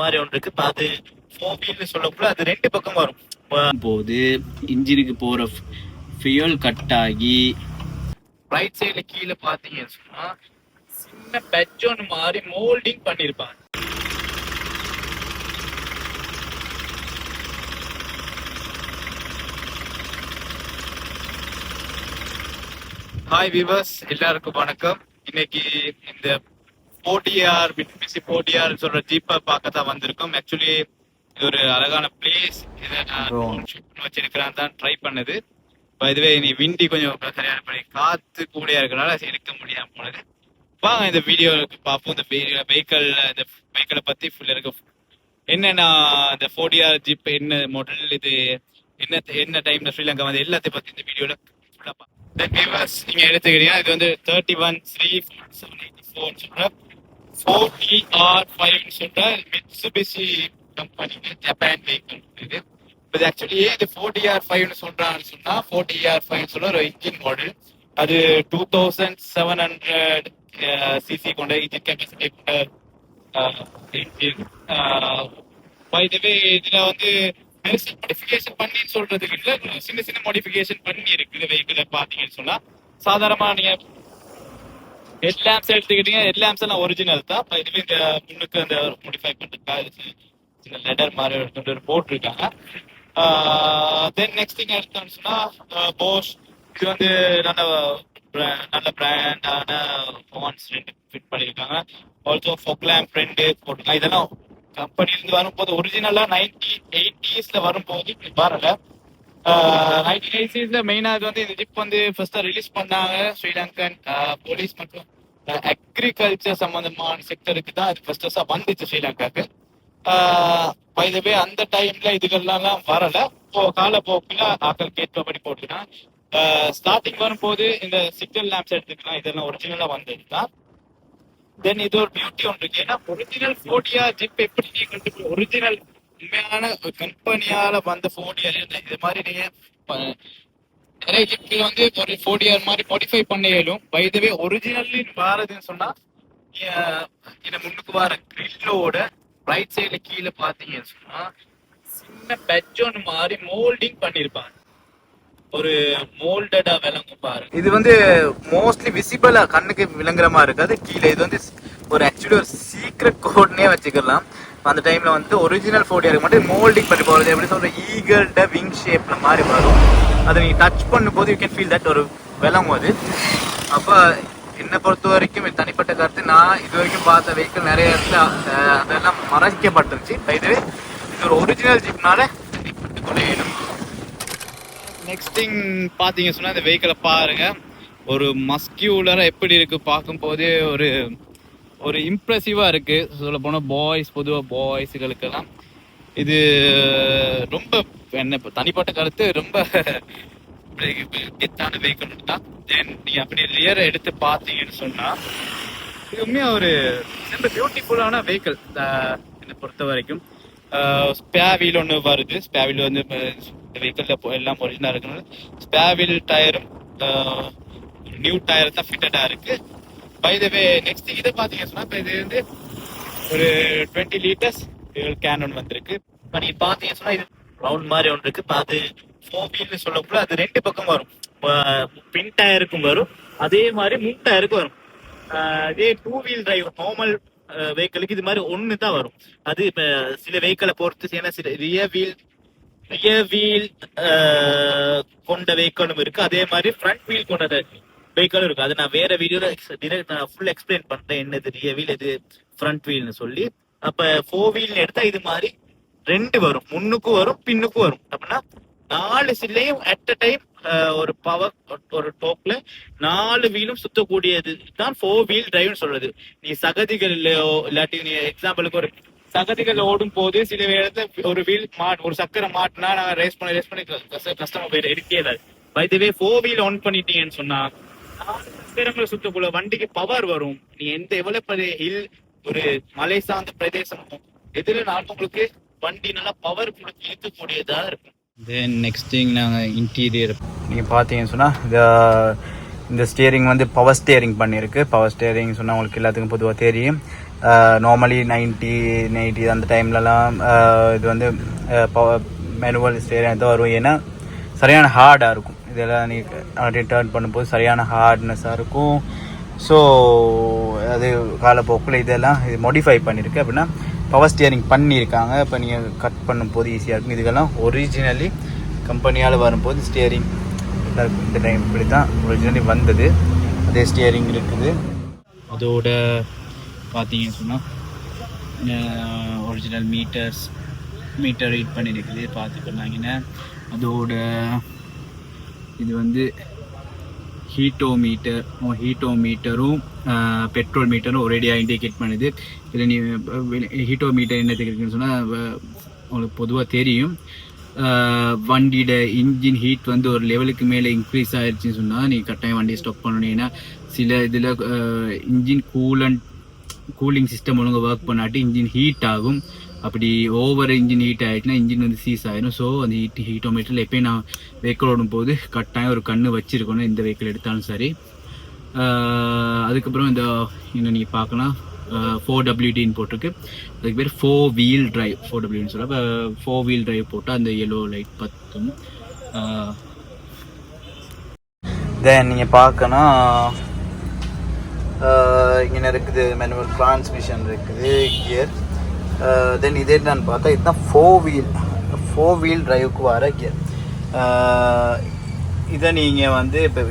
மாதிரி ஒன்று இருக்கு. அது ஃபோபின்னு சொல்லக்குள்ள அது ரெண்டு பக்கம் வரும். போது இன்ஜினுக்கு போற ஃபியூல் கட் ஆகி ரைட் சைடுல கீழே பாத்தீங்கன்னு சொன்னா சின்ன பெட்ஜோன் மாதிரி மோல்டிங் பண்ணிருப்பாங்க. ஹாய் விவர்ஸ் எல்லாருக்கும் வணக்கம். இன்னைக்கு இந்த போட்டியார் மிட்மிசி போட்டியார் சொல்ற ஜீப்பை பார்க்க தான் வந்திருக்கோம். ஆக்சுவலி இது ஒரு அழகான பிளேஸ் இதை நான் வச்சிருக்கிறேன். தான் ட்ரை பண்ணது. இதுவே நீ விண்டி கொஞ்சம் சரியான பண்ணி காத்து கூடியா இருக்கனால எடுக்க முடியாம போனது. வாங்க இந்த வீடியோ பார்ப்போம். இந்த வெஹிக்கல் இந்த வெஹிக்கிளை பத்தி ஃபுல் இருக்கு என்னென்ன இந்த ஃபோர்டிஆர் ஜிப் என்ன மாடல் இது என்ன என்ன டைம்ல ஸ்ரீலங்கா வந்து எல்லாத்தையும் பத்தி இந்த வீடியோல ஃபுல்லா வியூவர்ஸ் நீங்க எடுத்துக்கிட்டீங்கன்னா இது வந்து thirty one three seven eighty four சொல்ற ஃபோர்டி ஆர் ஃபைவ் சொல்ற மிட்சுபிசி கம்பெனி ஜப்பான் வெஹிக்கிள் இது இது. ஆக்சுவலி இது ஃபோர்டி ஆர் ஃபைவ்னு சொல்றான்னு சொன்னா ஃபோர்டி ஆர் ஃபைவ் சொல்ல ஒரு இன்ஜின் மாடல் அது two thousand seven hundred CC கொண்ட இன்ஜின் கெப்பாசிட்டி கொண்ட இன்ஜின் பை த வே இதுல வந்து மாடிஃபிகேஷன் பண்ணி சொல்றதுக்கு இல்ல. சின்ன சின்ன மாடிஃபிகேஷன் பண்ணி இருக்குது வெஹிக்கிள பாத்தீங்கன்னு சொன்னா. சாதாரணமா நீங்க ஹெட் லேம்ப்ஸ் எடுத்துக்கிட்டீங்க. ஹெட் லேம்ப்ஸ் எல்லாம் ஒரிஜினல் தான். இதுல இதுவே இந்த முன்னுக்கு அந்த மாடிஃபை பண்றதுக்காக சின்ன லெட்டர் மாதிரி ஒரு போட்டிருக்காங்க. தென் நெக்ஸ்ட் திங் எடுத்தோம்னு சொன்னா போஷ் இது வந்து நல்ல நல்ல பிராண்டான ஃபோன்ஸ் ரெண்டு ஃபிட் பண்ணியிருக்காங்க. ஆல்சோ லேம்ப் ஃப்ரெண்டு போட்டிருக்காங்க. இதெல்லாம் கம்பெனி இருந்து வரும்போது ஒரிஜினலா நைன்டி எயிட்டிஸ்ல வரும்போது இப்படி வரல நைன்டீன் எயிட்டிஸ்ல மெயினா இது வந்து இந்த ஜிப் வந்து ஃபர்ஸ்ட் ரிலீஸ் பண்ணாங்க. ஸ்ரீலங்கன் போலீஸ் மற்றும் அக்ரிகல்ச்சர் சம்பந்தமான செக்டருக்கு தான் இது ஃபர்ஸ்ட் வந்துச்சு ஸ்ரீலங்காக்கு. பைதவே அந்த டைம்ல இதுகள்லாம் வரல. இப்போ காலப்போக்கில் ஆக்கள் கேட்பபடி போட்டுதான் ஸ்டார்டிங் வரும்போது இந்த சிக்னல் லேம்ப்ஸ் எடுத்துக்கலாம். இதெல்லாம் ஒரிஜினலா வந்தது தான் தென் இது ஒரு பியூட்டி ஒன்று இருக்கு. ஏன்னா ஒரிஜினல் போட்டியா ஜிப் எப்படி நீ கண்டு ஒரிஜினல் உண்மையான கம்பெனியால வந்த ஃபோர்டியா இது மாதிரி நீங்க நிறைய ஜிப்பில் வந்து ஒரு ஃபோர்டியார் மாதிரி மாடிஃபை பண்ண இயலும் வைதவே ஒரிஜினல்லி வாரதுன்னு சொன்னா இந்த முன்னுக்கு வர கிரில்லோட ரைட் சைடுல கீழே பாத்தீங்கன்னு சொன்னா சின்ன பெட்ஜோன் மாதிரி மோல்டிங் பண்ணிருப்பாங்க. ஒரு மோல்டடா விளங்கும் பாருங்க. இது வந்து மோஸ்ட்லி விசிபிளா கண்ணுக்கு விளங்குற மாதிரி இருக்காது கீழே இது வந்து ஒரு ஆக்சுவலி ஒரு சீக்ரெட் கோட்னே வச்சுக்கலாம். அந்த டைம்ல வந்து ஒரிஜினல் ஃபோட்டோ மட்டும் மோல்டிங் பண்ணி போறது எப்படி சொல்ற ஈகிள்ட விங் ஷேப்ல மாதிரி வரும் அதை நீங்க டச் பண்ணும்போது யூ கேன் ஃபீல் தட் ஒரு விளங்கும் அது. அப்ப என்னை பொறுத்த வரைக்கும் இது தனிப்பட்ட கருத்து நான் இது வரைக்கும் பார்த்த வெஹிக்கிள் நிறைய இடத்துல அதெல்லாம் மறைக்கப்பட்டிருந்துச்சு. இதுவே இது ஒரு ஒரிஜினல் ஜிப்னால தனிப்பட்டு கொள்ள நெக்ஸ்ட் திங் பாத்தீங்க சொன்னா இந்த வெஹிக்கிளை பாருங்க. ஒரு மஸ்கியூலரா எப்படி இருக்கு பார்க்கும்போதே ஒரு ஒரு இம்ப்ரெசிவாக இருக்குது சொல்ல போனால் பாய்ஸ் பொதுவாக பாய்ஸுகளுக்கெல்லாம் இது ரொம்ப என்ன இப்போ தனிப்பட்ட கருத்து ரொம்ப கெத்தான வெஹிக்கிள் தான். தென் நீங்கள் அப்படி ரியர் எடுத்து பார்த்தீங்கன்னு சொன்னால் இது ஒரு ரொம்ப பியூட்டிஃபுல்லான வெஹிக்கிள் என்னை பொறுத்த வரைக்கும். ஸ்பேவில் ஒன்று வருது. ஸ்பேவில் வந்து வெஹிக்கிளில் எல்லாம் ஒரிஜினாக இருக்கணும் ஸ்பேவில் டயரும் நியூ டயர் தான் ஃபிட்டடாக இருக்குது பை த வே நெக்ஸ்ட் இதை பார்த்தீங்கன்னு சொன்னா இது வந்து ஒரு டுவெண்ட்டி லிட்டர்ஸ் கேன் வந்திருக்கு. இப்போ நீங்க பார்த்தீங்கன்னு சொன்னா இது ரவுண்ட் மாதிரி ஒன்று இருக்கு. இப்போ அது ஃபோர் வீல்னு சொல்லக்குள்ள அது ரெண்டு பக்கம் வரும். பின் டயருக்கும் வரும். அதே மாதிரி முன் டயருக்கும் வரும். ஆஹ் இதே டூ வீல் டிரைவ் நார்மல் வெஹிக்கிளுக்கு இது மாதிரி ஒன்று தான் வரும். அது இப்போ சில வெஹிக்கிளை பொறுத்து ஏன்னா சில ரியர் வீல் ரியர் வீல் கொண்ட வெஹிக்கிளும் இருக்கு. அதே மாதிரி ஃப்ரண்ட் வீல் கொண்ட வெஹிக்கிளும் இருக்கும் அது நான் வேற வீடியோல டிரெக்ட் நான் ஃபுல் எக்ஸ்பிளைன் பண்றேன். என்னது ரியர் வீல் எது ஃப்ரண்ட் வீல்னு சொல்லி. அப்ப ஃபோர் வீல் எடுத்தா இது மாதிரி ரெண்டு வரும். முன்னுக்கும் வரும் பின்னுக்கும் வரும். அப்படின்னா நாலு சில்லையும் அட் அ டைம் ஒரு பவர் ஒரு டோக்ல நாலு வீலும் சுத்தக்கூடியது தான் ஃபோர் வீல் டிரைவ்னு சொல்றது. நீ சகதிகள்லயோ இல்லாட்டி நீ எக்ஸாம்பிளுக்கு ஒரு சகதிகள் ஓடும் போது சில இடத்துல ஒரு வீல் மாட் ஒரு சக்கரை மாட்டினா நாங்க ரேஸ் பண்ணி ரேஸ் பண்ணி கஸ்டமர் போயிட்டு எடுக்கல by the way four wheel on பண்ணிட்டீங்கன்னு சொன்னா நாலு சுத்தக்குள்ள வண்டிக்கு பவர் வரும். நீ எந்த எவ்வளவு பெரிய ஹில் ஒரு மலை சார்ந்த பிரதேசம் எதுல உங்களுக்கு வண்டி நல்லா பவர் கொடுத்து இழுக்கக்கூடியதா இருக்கும். தென் நெக்ஸ்ட் திங் நாங்கள் இன்டீரியர் நீங்கள் பார்த்தீங்கன்னு சொன்னால் இந்த இந்த ஸ்டியரிங் வந்து பவர் ஸ்டியரிங் பண்ணியிருக்கு. பவர் ஸ்டியரிங் சொன்னால் உங்களுக்கு எல்லாத்துக்கும் பொதுவாக தெரியும். நார்மலி நைன்ட்டி நைன்ட்டி அந்த டைம்லலாம் இது வந்து பவர் மேனுவல் ஸ்டியரிங் தான் வரும். ஏன்னா சரியான ஹார்டாக இருக்கும். இதெல்லாம் நீ ரிட்டர்ன் பண்ணும்போது சரியான ஹார்ட்னஸாக இருக்கும். ஸோ அது காலப்போக்கில் இதெல்லாம் இது மாடிஃபை பண்ணியிருக்கு. அப்படின்னா பவர் ஸ்டியரிங் பண்ணியிருக்காங்க. இப்போ நீங்கள் கட் பண்ணும்போது ஈஸியாக இருக்கும். இதுக்கெல்லாம் ஒரிஜினலி கம்பெனியால் வரும்போது ஸ்டியரிங் இருக்கும். இந்த டைம் இப்படி தான் ஒரிஜினலி வந்தது. அதே ஸ்டியரிங் இருக்குது. அதோட பார்த்தீங்கன்னு சொன்னால் ஒரிஜினல் மீட்டர்ஸ் மீட்டர் ரீட் பண்ணியிருக்குது. பார்த்துக்கலாங்கன்னா அதோட இது வந்து ஹீட்டோ மீட்டர் ஹீட்டோ மீட்டரும் பெட்ரோல் மீட்டரும் ஒரேடியாக இண்டிகேட் பண்ணுது. இதில் நீ ஹீட்டோ மீட்டர் என்ன தெரியுதுன்னு சொன்னால் உங்களுக்கு பொதுவாக தெரியும். வண்டியோட இன்ஜின் ஹீட் வந்து ஒரு லெவலுக்கு மேலே இன்க்ரீஸ் ஆயிடுச்சுன்னு சொன்னால் நீ கட்டாயம் வண்டியை ஸ்டாப் பண்ணணும். ஏன்னா சில இதில் இன்ஜின் கூலண்ட் கூலிங் சிஸ்டம் ஒழுங்காக ஒர்க் பண்ணாட்டி இன்ஜின் ஹீட் ஆகும். அப்படி ஓவர் இன்ஜின் ஹீட் ஆகிட்டுனா இன்ஜின் வந்து சீஸ் ஆயிடும் ஸோ அந்த ஹீட் ஹீட்டோமீட்டரில் எப்பயும் நான் வெஹிக்கிள் ஓடும் போது கட்டாயம் ஒரு கண்ணு வச்சிருக்கணும் எந்த வெஹிக்கிள் எடுத்தாலும் சரி. அதுக்கப்புறம் இந்த இன்னும் நீங்கள் பார்க்கலாம். ஃபோர் டபிள்யூடின்னு போட்டிருக்கு. அதுக்கு பேர் ஃபோர் வீல் டிரைவ் ஃபோர் டபிள்யூன்னு சொல்ல ஃபோர் வீல் டிரைவ் போட்டால் அந்த எல்லோ லைட் பத்தும். தென் நீங்கள் பார்க்கணும். இங்கே இருக்குது மேனுவல் டிரான்ஸ்மிஷன் இருக்குது கியர் Uh, தென் இது என்னன்னு பார்த்தா இதுதான் ஃபோர் வீல் ஃபோர் வீல் டிரைவுக்கு வர கியர் uh, இதை நீங்கள் வந்து இப்போ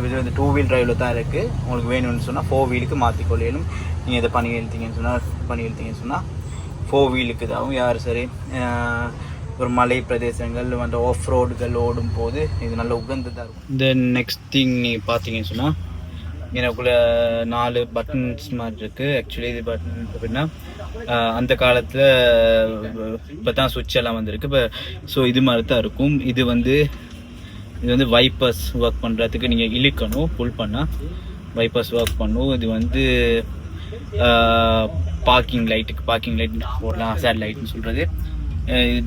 இது வந்து டூ வீல் டிரைவில் தான் இருக்குது உங்களுக்கு வேணும்னு சொன்னால் ஃபோர் வீலுக்கு மாற்றிக்கொள்ளணும் நீங்கள் இதை பண்ணி எழுத்தீங்கன்னு சொன்னால் பண்ணி எழுத்தீங்கன்னு சொன்னால் ஃபோர் வீலுக்கு இதாகும். யார் சரி? Uh, ஒரு மலை பிரதேசங்கள் அந்த ஆஃப் ரோடுகள் ஓடும் போது இது நல்ல உகந்ததாக இருக்கும். தென் நெக்ஸ்ட் திங் நீங்கள் பார்த்தீங்கன்னு சொன்னால் எனக்குள்ள நாலு பட்டன்ஸ் மாதிரி இருக்கு. ஆக்சுவலி இது பட்டன் அப்படின்னா அந்த காலத்தில் இப்போ தான் சுவிட்ச் எல்லாம் வந்திருக்கு. இப்போ ஸோ இது மாதிரி தான் இருக்கும். இது வந்து இது வந்து வைப்பர்ஸ் ஒர்க் பண்ணுறதுக்கு நீங்கள் இழுக்கணும் புல் பண்ணால் வைப்பர்ஸ் ஒர்க் பண்ணும். இது வந்து பார்க்கிங் லைட்டுக்கு பார்க்கிங் லைட் போடலாம். சேட் லைட்னு சொல்கிறது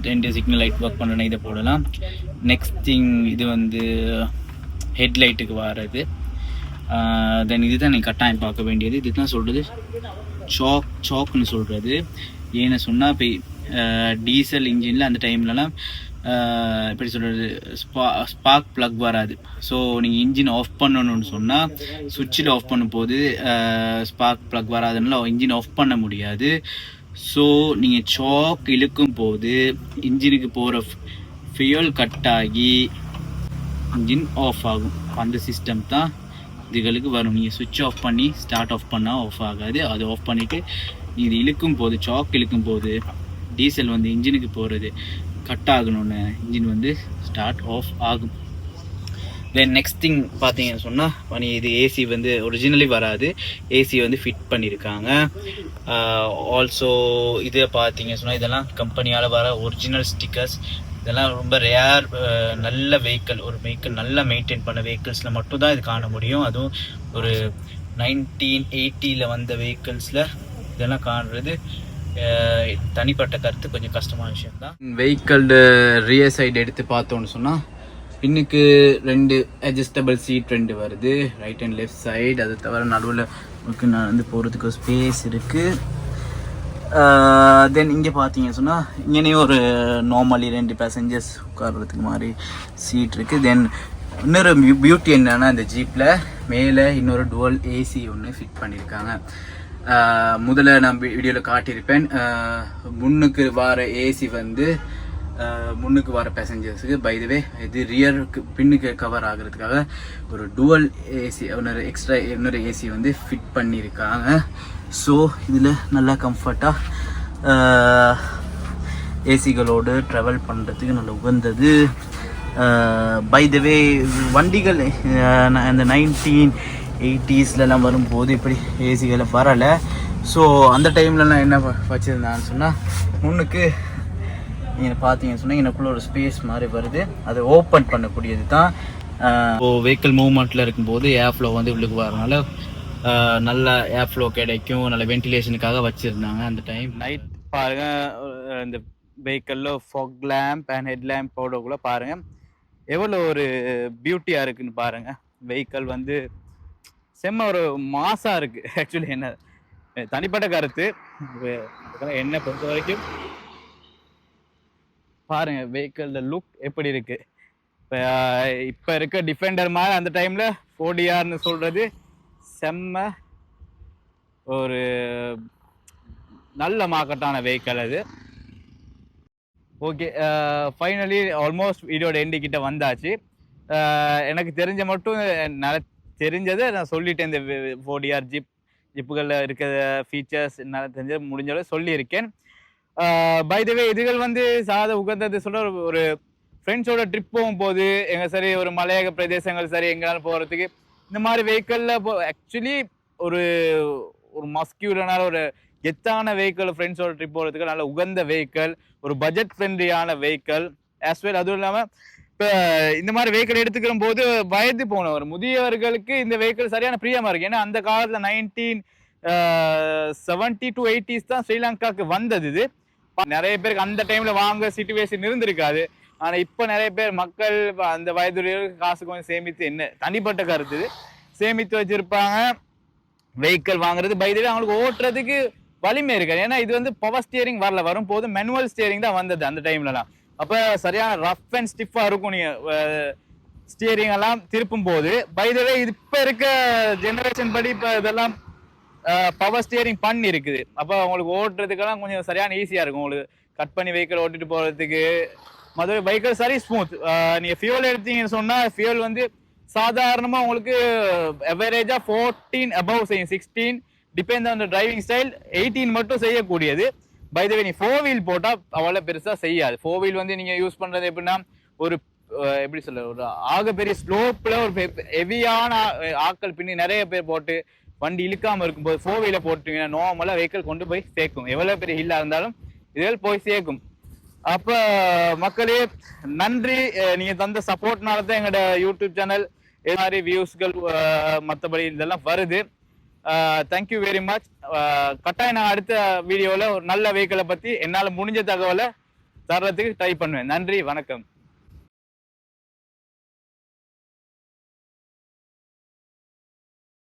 ரெண்டு சிக்னல் லைட் ஒர்க் பண்ணணும் இதை போடலாம். நெக்ஸ்ட் திங் இது வந்து ஹெட்லைட்டுக்கு வர்றது தென் இதுதான் நீ கட்டாயம் பார்க்க வேண்டியது. இதுதான் சொல்கிறது சாக் சாக்னு சொல்கிறது ஏன்னு சொன்னால் இப்போ டீசல் இன்ஜினில் அந்த டைம்லலாம் எப்படி சொல்கிறது ஸ்பா ஸ்பார்க் ப்ளக் வராது. ஸோ நீங்கள் இன்ஜின் ஆஃப் பண்ணணும்னு சொன்னால் சுவிட்சில் ஆஃப் பண்ணும்போது ஸ்பார்க் ப்ளக் வராதுனால இன்ஜின் ஆஃப் பண்ண முடியாது. ஸோ நீங்கள் சாக் இழுக்கும் போது இன்ஜினுக்கு போகிற ஃபியூல் கட் ஆகி இன்ஜின் ஆஃப் ஆகும். அந்த சிஸ்டம் தான் இதுகளுக்கு வரும். நீங்கள் சுவிட்ச் ஆஃப் பண்ணி ஸ்டார்ட் ஆஃப் பண்ணால் ஆஃப் ஆகாது. அது ஆஃப் பண்ணிவிட்டு இது இழுக்கும் போது சாக் இழுக்கும் போது டீசல் வந்து இன்ஜினுக்கு போகிறது கட் ஆகணும்னு இன்ஜின் வந்து ஸ்டார்ட் ஆஃப் ஆகும். தென் நெக்ஸ்ட் திங் பார்த்தீங்கன்னு சொன்னால் பனி இது ஏசி வந்து ஒரிஜினலி வராது. ஏசி வந்து ஃபிட் பண்ணியிருக்காங்க ஆல்சோ இதை பார்த்தீங்க சொன்னால் இதெல்லாம் கம்பெனியால் வர ஒரிஜினல் ஸ்டிக்கர்ஸ் இதெல்லாம் ரொம்ப ரேர் நல்ல வெஹிக்கிள் ஒரு வெஹிக்கிள் நல்லா மெயின்டைன் பண்ண வெஹிக்கிள்ஸில் மட்டும்தான் இது காண முடியும். அதுவும் ஒரு நைன்டீன் எயிட்டியில் வந்த வெஹிக்கிள்ஸில் இதெல்லாம் காணுறது தனிப்பட்ட கருத்து கொஞ்சம் கஷ்டமான விஷயம் தான் வெஹிக்கிள் ரியர் சைடு எடுத்து பார்த்தோன்னு சொன்னால் பின்னுக்கு ரெண்டு அட்ஜஸ்டபிள் சீட் ரெண்டு வருது. ரைட் அண்ட் லெஃப்ட் சைடு அது தவிர நடுவில் உங்களுக்கு நான் வந்து போகிறதுக்கு ஸ்பேஸ் இருக்குது தென் இங்கே பார்த்தீங்க சொன்னால் இங்கேனே ஒரு நார்மலி ரெண்டு பேசஞ்சர்ஸ் உட்கார்றதுக்கு மாதிரி சீட் இருக்குது தென் இன்னொரு பியூட்டி என்னென்னா இந்த ஜீப்பில் மேலே இன்னொரு டுவல் ஏசி ஒன்று ஃபிட் பண்ணியிருக்காங்க முதல்ல நான் வீடியோவில் காட்டியிருப்பேன். முன்னுக்கு வர ஏசி வந்து முன்னுக்கு வர பேசஞ்சர்ஸுக்கு பைதவே இது ரியருக்கு பின்னுக்கு கவர் ஆகுறதுக்காக ஒரு டுவல் ஏசி இன்னொரு எக்ஸ்ட்ரா இன்னொரு ஏசி வந்து ஃபிட் பண்ணியிருக்காங்க ஸோ இதில் நல்லா கம்ஃபர்ட்டாக ஏசிகளோடு ட்ராவல் பண்ணுறதுக்கு நல்லா உகந்தது. பை த வே வண்டிகள் ந- அந்த நைன்டீன் எயிட்டிஸ்லலாம் வரும்போது இப்படி ஏசிகளை வரலை. ஸோ அந்த டைம்லலாம் என்ன வச்சுருந்தான்னு வச்சிருந்தான்னு சொன்னால் முன்னுக்கு நீங்கள் பார்த்தீங்கன்னு சொன்னால் எனக்குள்ள ஒரு ஸ்பேஸ் மாதிரி வருது. அது ஓப்பன் பண்ணக்கூடியது தான் இப்போ வெஹிக்கிள் மூவ்மெண்ட்டில் இருக்கும்போது ஏர் ஃப்ளோ வந்து உள்ளுக்கு வரனால நல்ல ஏர் ஃப்ளோ கிடைக்கும் நல்ல வென்டிலேஷனுக்காக வச்சுருந்தாங்க அந்த டைம் நைட் பாருங்க இந்த வெஹிக்கிளில் fog lamp and head lamp போடக்குள்ள பாருங்க. எவ்வளோ ஒரு பியூட்டியா இருக்குன்னு பாருங்க. வெஹிக்கிள் வந்து செம்ம ஒரு மாசா இருக்கு. ஆக்சுவலி என்ன தனிப்பட்ட கருத்து. வே- என்ன பொறுத்த வரைக்கும் பாருங்க வெஹிக்கிள் லுக் எப்படி இருக்கு. இப்போ இப்போ இருக்க டிஃபெண்டர் மாதிரி அந்த டைம்ல ஃபோர்டிஆர்னு சொல்றது செம்ம ஒரு நல்ல மார்க்கெட்டான வெஹிக்கல் அது. ஓகே ஃபைனலி ஆல்மோஸ்ட் வீடியோட எண்டிக்கிட்ட வந்தாச்சு. எனக்கு தெரிஞ்ச மட்டும் நல்ல தெரிஞ்சதை நான் சொல்லிட்டேன். இந்த ஃபோர்டிஆர் ஜிப் ஜிப்புகளில் இருக்கிற ஃபீச்சர்ஸ் என்னால் தெரிஞ்ச முடிஞ்ச அளவு சொல்லியிருக்கேன். பை த இதுகள் வந்து சாத உகந்தது சொல்ல ஒரு- ஃப்ரெண்ட்ஸோட ட்ரிப் போகும்போது எங்கள் சரி ஒரு மலையக பிரதேசங்கள் சரி எங்கேனாலும் போகிறதுக்கு இந்த மாதிரி வெஹிக்கிளில் இப்போ ஆக்சுவலி ஒரு ஒரு மஸ்கியூரான ஒரு கெத்தான வெஹிக்கிள் ஃப்ரெண்ட்ஸோட ட்ரிப் போகிறதுக்கு நல்ல உகந்த வெஹிக்கிள் ஒரு பட்ஜெட் ஃப்ரெண்ட்லியான வெஹிக்கிள் ஆஸ் வெல் அதுவும் இல்லாமல் இப்போ இந்த மாதிரி வெஹிக்கிள் எடுத்துக்கிற போது வயது போனவர் முதியவர்களுக்கு இந்த வெஹிக்கிள் சரியான பிரியமாக இருக்கு. ஏன்னா அந்த காலத்தில் நைன்டீன் செவன்டி டு எயிட்டிஸ் தான் ஸ்ரீலங்காவுக்கு வந்தது இது. நிறைய பேருக்கு அந்த டைமில் வாங்க சிச்சுவேஷன் இருந்திருக்காது. ஆனா இப்ப நிறைய பேர் மக்கள் அந்த வயதுடையவர்களுக்கு காசு கொஞ்சம் சேமித்து என்ன தனிப்பட்ட கருத்து சேமித்து வச்சிருப்பாங்க. வெஹிக்கிள் வாங்குறது. பைதிலே அவங்களுக்கு ஓட்டுறதுக்கு வலிமை இருக்காது. ஏன்னா இது வந்து பவர் ஸ்டியரிங் வரல. வரும் போது மேனுவல் ஸ்டியரிங் தான் வந்தது அந்த டைம்லலாம் அப்ப சரியான ரஃப் அண்ட் ஸ்டிஃபா இருக்கும் நீங்க ஸ்டியரிங் எல்லாம் திருப்பும் போது. பைதவே இப்ப இருக்க ஜெனரேஷன் படி இப்ப இதெல்லாம் பவர் ஸ்டியரிங் பண்ணி இருக்குது. அப்போ உங்களுக்கு ஓட்டுறதுக்கெல்லாம் கொஞ்சம் சரியான ஈஸியா இருக்கும். உங்களுக்கு கட் பண்ணி வெஹிக்கிள் ஓட்டிட்டு போறதுக்கு மதுரை பைக்கர் சரி ஸ்மூத் நீங்க ஃபியூல் எடுத்தீங்கன்னு சொன்னா ஃபியூல் வந்து சாதாரணமா உங்களுக்கு எவரேஜாக ஃபோர்டீன் அபவ் செய்யும். Sixteen depend on driving style eighteen மட்டும் செய்யக்கூடியது. பை த நீ ஃபோர் வீல் போட்டா அவ்வளோ பெருசா செய்யாது. ஃபோர் வீல் வந்து நீங்க யூஸ் பண்றது எப்படின்னா ஒரு எப்படி சொல்ல ஒரு ஆக பெரிய ஸ்லோப்ல ஒரு ஹெவியான ஆக்கள் பின்னி நிறைய பேர் போட்டு வண்டி இழுக்காம இருக்கும்போது ஃபோர் வீல போட்டீங்கன்னா நார்மலா வெஹிக்கிள் கொண்டு போய் சேர்க்கும். எவ்வளவு பெரிய ஹில்லா இருந்தாலும் இதில் போய் சேர்க்கும். அப்ப மக்களே நன்றி. நீங்க தந்த சப்போர்ட்னால தான் எங்களோட யூடியூப் சேனல் இது மாதிரி வியூஸ்கள் மற்றபடி இதெல்லாம் வருது. தேங்க்யூ வெரி மச் கட்டாயம் நான் அடுத்த வீடியோவில் ஒரு நல்ல வெஹிக்கிளை பற்றி என்னால் முடிஞ்ச தகவலை தர்றதுக்கு ட்ரை பண்ணுவேன். நன்றி வணக்கம்.